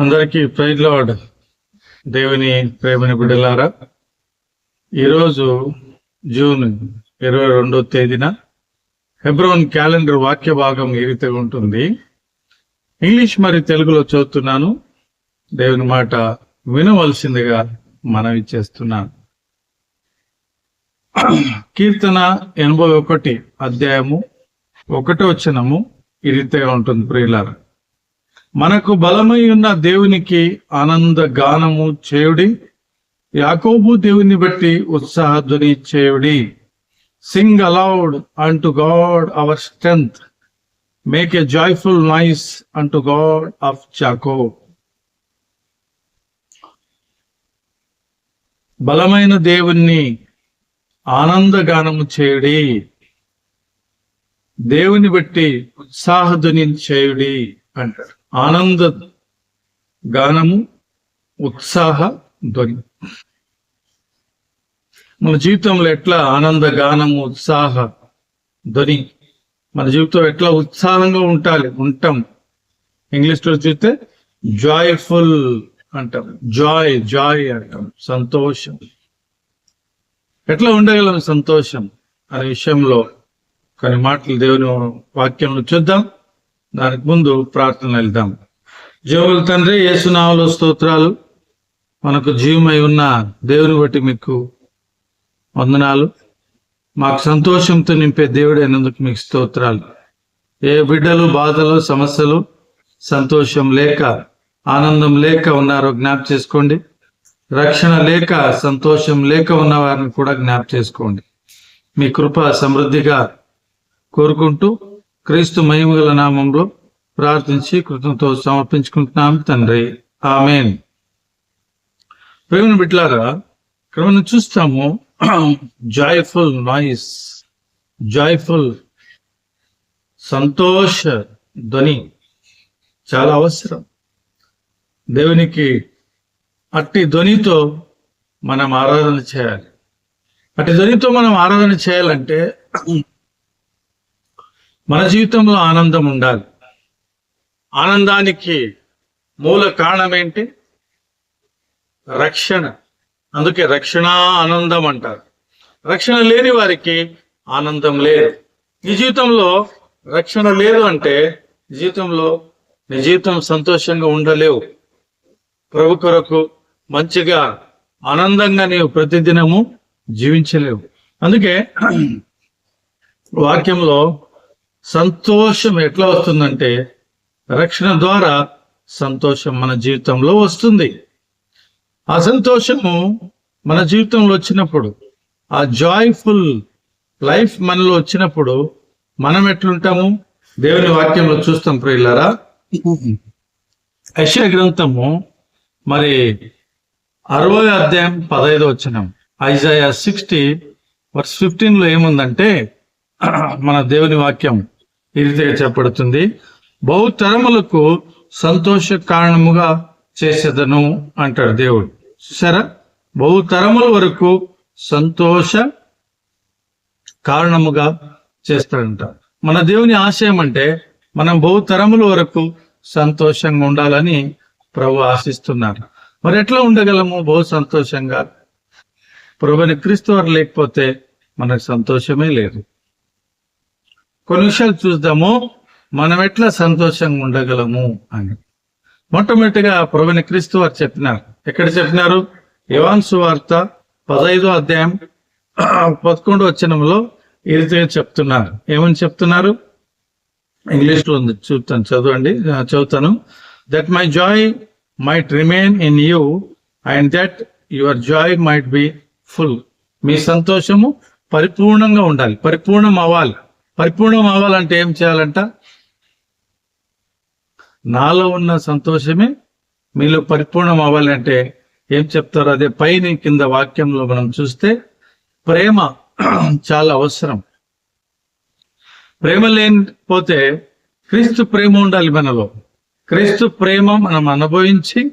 అందరికీ praise lord దేవుని ప్రేమని బిడ్డలారా ఈరోజు జూన్ ఇరవై రెండో తేదీన ఫిబ్రవరి క్యాలెండర్ వాక్య భాగం ఈ రీతిగా ఉంటుంది. ఇంగ్లీష్ మరి తెలుగులో చదువుతున్నాను. దేవుని మాట వినవలసిందిగా మనవి చేస్తున్నాను. కీర్తన ఎనభై ఒకటి అధ్యాయము ఒకటో వచనము ఈ రీతిగా ఉంటుంది ప్రియులారా. మనకు బలమై ఉన్న దేవునికి ఆనంద గానము చేయుడి యాకోబు దేవుని బట్టి ఉత్సాహధ్వని చేయుడి. Sing aloud and to God our strength make a joyful noise and to God of Jacob బలమైన దేవుణ్ణి ఆనందగానము చేయుడి. దేవుని బట్టి ఉత్సాహధ్వని చేయుడి అంటారు. ఆనంద గానము ఉత్సాహ ధ్వని. మన జీవితంలో ఎట్లా ఆనంద గానము ఉత్సాహ ధ్వని? మన జీవితం ఎట్లా ఉత్సాహంగా ఉండాలి? ఉంటాం. ఇంగ్లీష్లో చూస్తే జాయ్ఫుల్ అంటాం. జాయ్ జాయ్ అంటాం. సంతోషం. ఎట్లా ఉండగలం సంతోషం అనే విషయంలో కొన్ని మాటలు దేవుని వాక్యంలో చూద్దాం. దానికి ముందు ప్రార్థన వెళ్దాం. జీవుల తండ్రి యేసునామలో స్తోత్రాలు. మనకు జీవమై ఉన్న దేవుని బట్టి మీకు వందనాలు. మాకు సంతోషంతో నింపే దేవుడైనందుకు మీకు స్తోత్రాలు. ఏ బిడ్డలు బాధలు సమస్యలు సంతోషం లేక ఆనందం లేక ఉన్నారో జ్ఞాప చేసుకోండి. రక్షణ లేక సంతోషం లేక ఉన్న వారిని కూడా జ్ఞాప చేసుకోండి. మీ కృప సమృద్ధిగా కోరుకుంటూ క్రీస్తు మహిమగల నామంలో ప్రార్థించి కృతంతో సమర్పించుకుంటున్నాం తండ్రి. ఆమెన్. ప్రేమను బిట్లారా ఇక్కడ మనం చూస్తాము. జాయ్ఫుల్ నాయిస్ జాయ్ఫుల్ సంతోష ధ్వని. చాలా అవసరం. దేవునికి అట్టి ధ్వనితో మనం ఆరాధన చేయాలి. అట్టి ధ్వనితో మనం ఆరాధన చేయాలంటే మన జీవితంలో ఆనందం ఉండాలి. ఆనందానికి మూల కారణం ఏంటి? రక్షణ. అందుకే రక్షణ ఆనందం అంటారు. రక్షణ లేని వారికి ఆనందం లేదు. నీ జీవితంలో రక్షణ లేదు అంటే జీవితంలో నీ జీవితం సంతోషంగా ఉండలేవు. ప్రభు కొరకు మంచిగా ఆనందంగా నీవు ప్రతిదినము జీవించలేవు. అందుకే వాక్యంలో సంతోషం ఎట్లా వస్తుందంటే రక్షణ ద్వారా సంతోషం మన జీవితంలో వస్తుంది. ఆ సంతోషము మన జీవితంలో వచ్చినప్పుడు ఆ జాయ్ఫుల్ లైఫ్ మనలో వచ్చినప్పుడు మనం ఎట్లుంటాము? దేవుని వాక్యంలో చూస్తాం ప్రియులారా. యశ గ్రంథము మరి అరవై అధ్యాయం పదహైదు వచ్చినాం ఐజాయా సిక్స్టీ వర్స్ ఫిఫ్టీన్లో ఏముందంటే మన దేవుని వాక్యం. ఈ రీతిగా చెప్పబడుతుంది. బహుతరములకు సంతోష కారణముగా చేసేదను అంటాడు దేవుడు. చూసారా బహుతరముల వరకు సంతోష కారణముగా చేస్తాడంట. మన దేవుని ఆశయం అంటే మనం బహుతరముల వరకు సంతోషంగా ఉండాలని ప్రభు ఆశిస్తున్నారు. మరి ఎట్లా ఉండగలము బహు సంతోషంగా? ప్రభుని క్రీస్తు వారు లేకపోతే మనకు సంతోషమే లేదు. కొన్ని విషయాలు చూద్దాము. మనం ఎట్లా సంతోషంగా ఉండగలము అని. మొట్టమొదటిగా ప్రభుని క్రీస్తు వారు చెప్పినారు. ఎక్కడ చెప్పినారు? యువాన్సు వార్త పదహైదో అధ్యాయం పదకొండు వచ్చినంలో ఈ రీతిగా చెప్తున్నారు. ఏమని చెప్తున్నారు? ఇంగ్లీష్లో ఉంది. చూస్తాను చదవండి. చదువుతాను. That my joy might remain in you and that your joy might be full మీ సంతోషము పరిపూర్ణంగా ఉండాలి. పరిపూర్ణం అవ్వాలి. పరిపూర్ణం అవ్వాలంటే ఏం చేయాలంట? నాలో ఉన్న సంతోషమే మీలో పరిపూర్ణం అవ్వాలంటే ఏం చెప్తారో అదే పైన కింద వాక్యంలో మనం చూస్తే ప్రేమ చాలా అవసరం. ప్రేమ లేకపోతే క్రీస్తు ప్రేమ ఉండాలి మనలో. క్రీస్తు ప్రేమ మనం అనుభవించి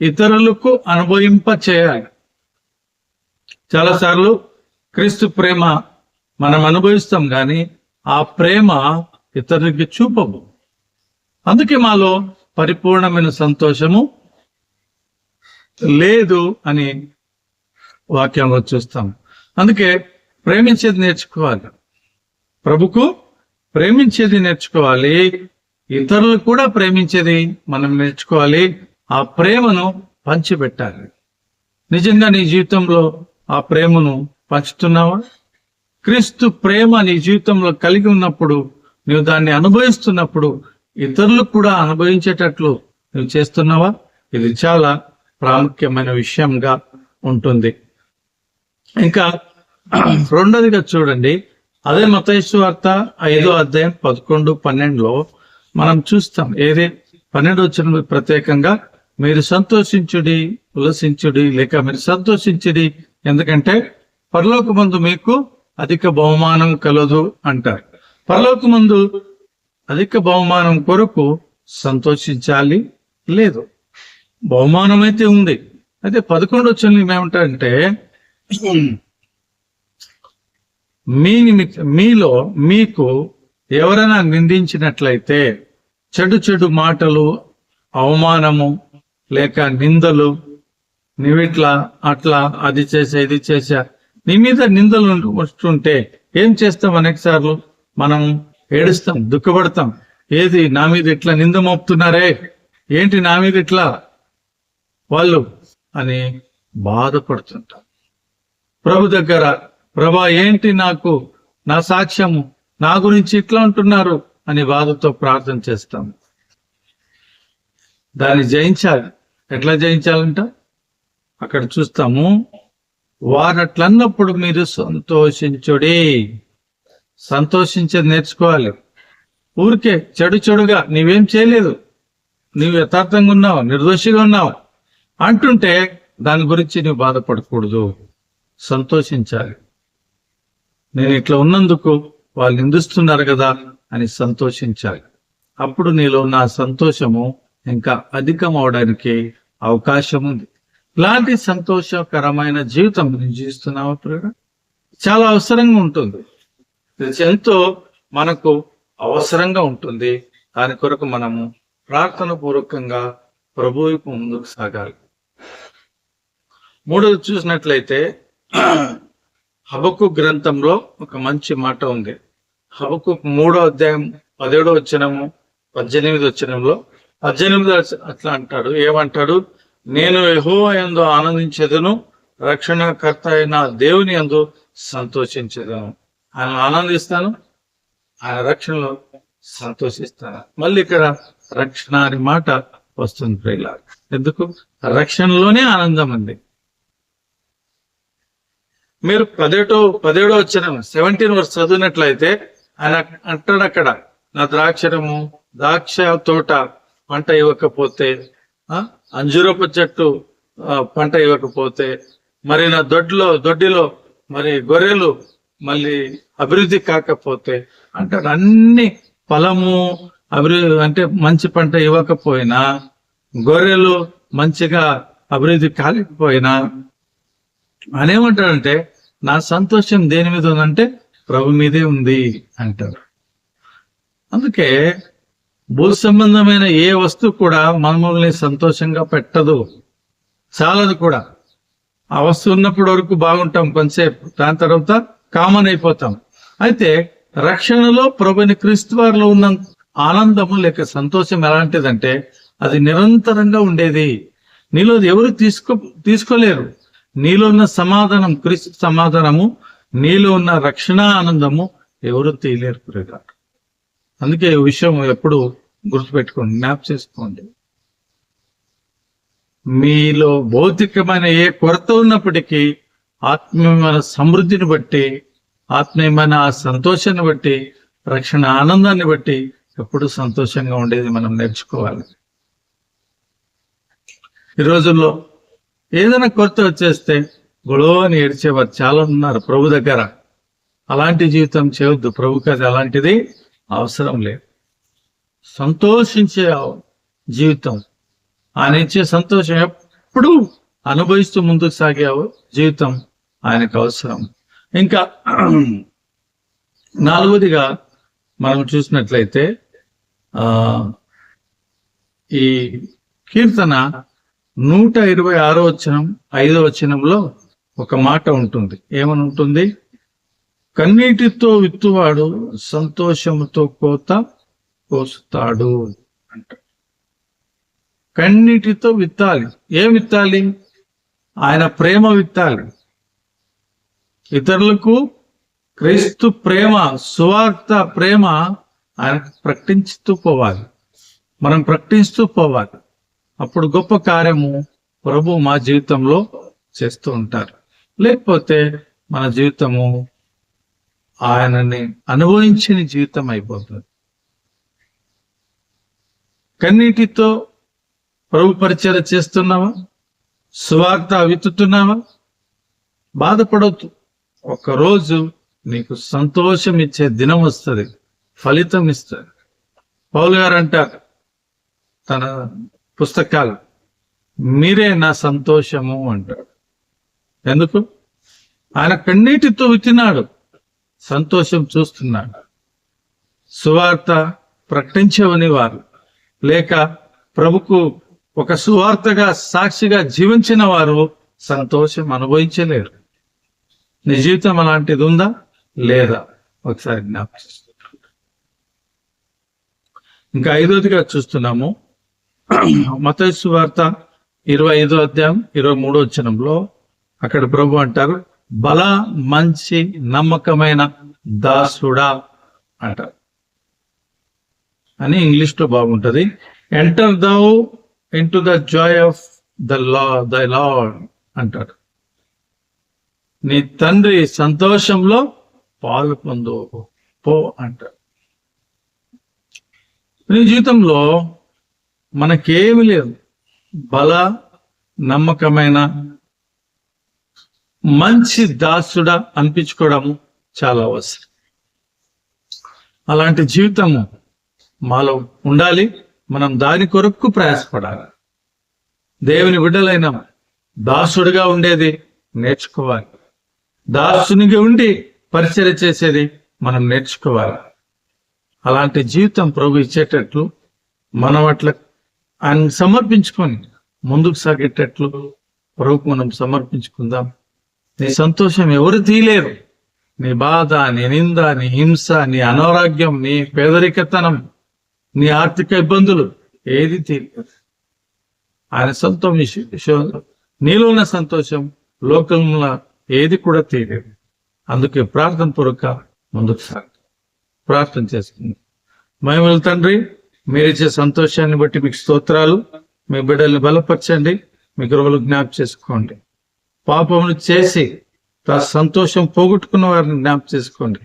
ఇతరులకు అనుభవింప చేయాలి. చాలాసార్లు క్రీస్తు ప్రేమ మనం అనుభవిస్తాం కానీ ఆ ప్రేమ ఇతరులకి చూపము అందుకే మాలో పరిపూర్ణమైన సంతోషము లేదు అని వాక్యంలో చూస్తాం. అందుకే ప్రేమించేది నేర్చుకోవాలి. ప్రభుకు ప్రేమించేది నేర్చుకోవాలి. ఇతరులు కూడా ప్రేమించేది మనం నేర్చుకోవాలి. ఆ ప్రేమను పంచిపెట్టాలి. నిజంగా నీ జీవితంలో ఆ ప్రేమను పంచుతున్నావా? క్రీస్తు ప్రేమ నీ జీవితంలో కలిగి ఉన్నప్పుడు నువ్వు దాన్ని అనుభవిస్తున్నప్పుడు ఇతరులకు కూడా అనుభవించేటట్లు నువ్వు చేస్తున్నావా? ఇది చాలా ప్రాముఖ్యమైన విషయంగా ఉంటుంది. ఇంకా రెండోదిగా చూడండి. అదే మతేశ్వ వార్త ఐదో అధ్యాయం పదకొండు పన్నెండులో మనం చూస్తాం. ఏది? పన్నెండు వచ్చిన ప్రత్యేకంగా మీరు సంతోషించుడి ఉల్లసించుడి లేక మీరు సంతోషించుడి ఎందుకంటే పరలోకమందు మీకు అధిక బహుమానం కలదు అంటారు. పరలోకమందు అధిక బహుమానం కొరకు సంతోషించాలి? లేదు. బహుమానం అయితే ఉంది. అయితే పదకొండు వచ్చిన ఏమంటారంటే మీ నిమిత్త మీలో మీకు ఎవరైనా నిందించినట్లయితే చెడు చెడు మాటలు అవమానము లేక నిందలు నీవిట్లా అట్లా అది చేసా ఇది చేసా నీ మీద నిందలు వస్తుంటే ఏం చేస్తాం అనేక సార్లు? మనం ఏడుస్తాం దుఃఖపడతాం. ఏది నా మీద ఇట్లా నింద మోపుతున్నారే? ఏంటి నా మీద ఇట్లా? వాళ్ళు అని బాధపడుతుంటాం ప్రభు దగ్గర ప్రభా ఏంటి నాకు నా సాక్ష్యము? నా గురించి ఇట్లా ఉంటున్నారు అని బాధతో ప్రార్థన చేస్తాం. దాన్ని జయించాలి. ఎట్లా జయించాలంట? అక్కడ చూస్తాము. వారు అట్లన్నప్పుడు మీరు సంతోషించుడి. సంతోషించేది నేర్చుకోవాలి. ఊరికే చెడు చెడుగా నీవేం చేయలేదు. నీవు యథార్థంగా ఉన్నావు నిర్దోషిగా ఉన్నావు అంటుంటే దాని గురించి నువ్వు బాధపడకూడదు. సంతోషించాలి. నేను ఇట్లా ఉన్నందుకు వాళ్ళు నిందిస్తున్నారు కదా అని సంతోషించాలి. అప్పుడు నీలో నా సంతోషము ఇంకా అధికం అవడానికి అవకాశం ఉంది ఇలాంటి సంతోషకరమైన జీవితం నేను జీవిస్తున్నాము ప్రియుడా? చాలా అవసరంగా ఉంటుంది. ఇది ఎంతో మనకు అవసరంగా ఉంటుంది. దాని కొరకు మనము ప్రార్థన పూర్వకంగా ప్రభువుకు ముందుకు సాగాలి. మూడోది చూసినట్లయితే హబకు గ్రంథంలో ఒక మంచి మాట ఉంది. హబకు మూడో అధ్యాయం పదిహేడో వచ్చినము పద్దెనిమిది వచ్చినంలో పద్దెనిమిది అట్లా అంటాడు. ఏమంటాడు? నేను యహో ఎందు ఆనందించేదను రక్షణకర్త అయిన దేవుని ఎందు సంతోషించేదను. ఆయన ఆనందిస్తాను ఆయన రక్షణలో సంతోషిస్తాను. మళ్ళీ ఇక్కడ రక్షణ అనే మాట వస్తుంది ప్రియుల ఎందుకు? రక్షణలోనే ఆనందం ఉంది. మీరు పదేటో పదేడో వచ్చిన సెవెంటీన్ వర్స్ చదివినట్లయితే ఆయన అంటాడు అక్కడ నా ద్రాక్షరము ద్రాక్ష తోట పంట ఇవ్వకపోతే అంజూరపు చెట్టు పంట ఇవ్వకపోతే మరి నా దొడ్లో దొడ్డిలో మరి గొర్రెలు మళ్ళీ అభివృద్ధి కాకపోతే అంటే అన్ని ఫలము అభివృద్ధి అంటే మంచి పంట ఇవ్వకపోయినా గొర్రెలు మంచిగా అభివృద్ధి కాలేకపోయినా ఆయన ఏమంటాడంటే నా సంతోషం దేని మీద ఉందంటే ప్రభు మీదే ఉంది అంటారు. అందుకే భూ సంబంధమైన ఏ వస్తువు కూడా మనముల్ని సంతోషంగా పెట్టదు. చాలదు కూడా. ఆ వస్తువు ఉన్నప్పటి వరకు బాగుంటాం కొంతసేపు. దాని తర్వాత కామన్ అయిపోతాం. అయితే రక్షణలో ప్రభుని క్రీస్తు వారిలో ఉన్న ఆనందము లేక సంతోషం ఎలాంటిదంటే అది నిరంతరంగా ఉండేది. నీలో ఎవరు తీసుకో తీసుకోలేరు. నీలో ఉన్న సమాధానం క్రీస్తు సమాధానము నీలో ఉన్న రక్షణ ఆనందము ఎవరు తీయలేరు ప్రియుగా అందుకే విషయం ఎప్పుడు గుర్తుపెట్టుకోండి జ్ఞాప్ చేసుకోండి. మీలో భౌతికమైన ఏ కొరత ఉన్నప్పటికీ ఆత్మీయమైన సమృద్ధిని బట్టి ఆత్మీయమైన ఆ సంతోషాన్ని బట్టి రక్షణ ఆనందాన్ని బట్టి ఎప్పుడు సంతోషంగా ఉండేది మనం నేర్చుకోవాలి. ఈ రోజుల్లో ఏదైనా కొరత వచ్చేస్తే గొడవ అని ఏడ్చేవారు చాలా ఉన్నారు ప్రభు దగ్గర. అలాంటి జీవితం చేయొద్దు ప్రభుకి అది అలాంటిది. అవసరం లేదు. సంతోషించే జీవితం. ఆయన ఇచ్చే సంతోషం ఎప్పుడు అనుభవిస్తూ ముందుకు సాగే జీవితం ఆయనకు అవసరం. ఇంకా నాలుగోదిగా మనం చూసినట్లయితే ఆ ఈ కీర్తన నూట ఇరవై ఆరో వచనం ఐదో వచనంలో ఒక మాట ఉంటుంది. ఏమని ఉంటుంది? కన్నీటితో విత్తువాడు సంతోషంతో కోత కోస్తాడు అంట కన్నీటితో విత్తాలి. ఏం విత్తాలి? ఆయన ప్రేమ విత్తాలి. ఇతరులకు క్రీస్తు ప్రేమ సువార్త ప్రేమ ఆయన ప్రకటించుతూ పోవాలి. మనం ప్రకటిస్తూ పోవాలి. అప్పుడు గొప్ప కార్యము ప్రభు మా జీవితంలో చేస్తూ ఉంటారు. లేకపోతే మన జీవితము ఆయనని అనుభవించిన జీవితం అయిపోతుంది. కన్నీటితో ప్రభు పరిచయం చేస్తున్నావా? సువార్త విత్తుతున్నావా బాధపడవద్దు ఒకరోజు నీకు సంతోషం ఇచ్చే దినం వస్తుంది ఫలితం ఇస్తుంది. పౌలు గారు అంటారు తన పుస్తకాలు మీరే నా సంతోషము అంటాడు. ఎందుకు? ఆయన కన్నీటితో విత్తినాడు సంతోషం చూస్తున్నాడు. సువార్త ప్రకటించవని వారు. లేక ప్రభుకు ఒక సువార్తగా సాక్షిగా జీవించిన వారు సంతోషం అనుభవించలేరు. నీ జీవితం అలాంటిది ఉందా లేదా? ఒకసారి జ్ఞాపకం ఇంకా ఐదోదిగా చూస్తున్నాము. మత సువార్త ఇరవై ఐదో అధ్యాయం ఇరవై మూడో వచనంలో అక్కడ ప్రభు అంటారు బల మంచి నమ్మకమైన దాసుడా అంటారు అని ఇంగ్లీష్ బాగుంటుంది. బాగుంటది enter thou into the joy of the la the lord అంటాడు నీ తండ్రి సంతోషంలో పాలు పొందు పో అంటాడు నీ జీవితంలో మనకేమి లేదు. బల నమ్మకమైన మంచి దాసుడా అనిపించుకోవడం చాలా అవసరం. అలాంటి జీవితము మాలో ఉండాలి. మనం దాని కొరకు ప్రయాసపడాలి. దేవుని బిడ్డలైన దాసుడిగా ఉండేది నేర్చుకోవాలి. దాసునిగా ఉండి పరిచయం చేసేది మనం నేర్చుకోవాలి. అలాంటి జీవితం ప్రభు ఇచ్చేటట్లు మనం అట్లా ఆయన సమర్పించుకొని ముందుకు సాగేటట్లు ప్రభుకు మనం సమర్పించుకుందాం. నీ సంతోషం ఎవరు తీయలేరు. నీ బాధ నీ నింద నీ హింస నీ అనారోగ్యం నీ పేదరికతనం నీ ఆర్థిక ఇబ్బందులు ఏది తీయలేదు. ఆయన సొంతం నీలో ఉన్న సంతోషం లోకంలో ఏది కూడా తీయలేదు. అందుకే ప్రార్థన పూర్వక ముందుకు సాగు. ప్రార్థన చేసుకుంది. మహిమల తండ్రి మీరిచ్చే సంతోషాన్ని బట్టి మీకు స్తోత్రాలు మీ బిడ్డల్ని బలపరచండి మీ గృహలు జ్ఞాప చేసుకోండి. పాపమును చేసి తా సంతోషం పోగొట్టుకున్న వారిని జ్ఞాపం చేసుకోండి.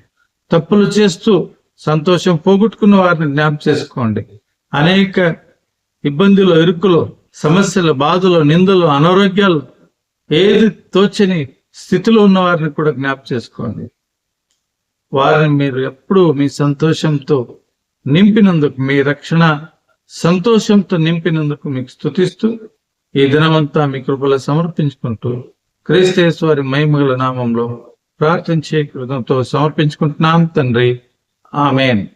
తప్పులు చేస్తూ సంతోషం పోగొట్టుకున్న వారిని జ్ఞాపం చేసుకోండి. అనేక ఇబ్బందులు ఇరుకులు సమస్యలు బాధలు నిందలు అనారోగ్యాలు ఏది తోచని స్థితిలో ఉన్న వారిని కూడా జ్ఞాపం చేసుకోండి. వారిని మీరు ఎప్పుడూ మీ సంతోషంతో నింపినందుకు మీ రక్షణ సంతోషంతో నింపినందుకు మీకు స్థుతిస్తూ ఈ దినమంతా మీ కృపలో సమర్పించుకుంటూ క్రీస్తేశ్వరి మహిమగల నామంలో ప్రార్థించే కృతంతో సమర్పించుకుంటున్నాం తండ్రి. ఆమెన్.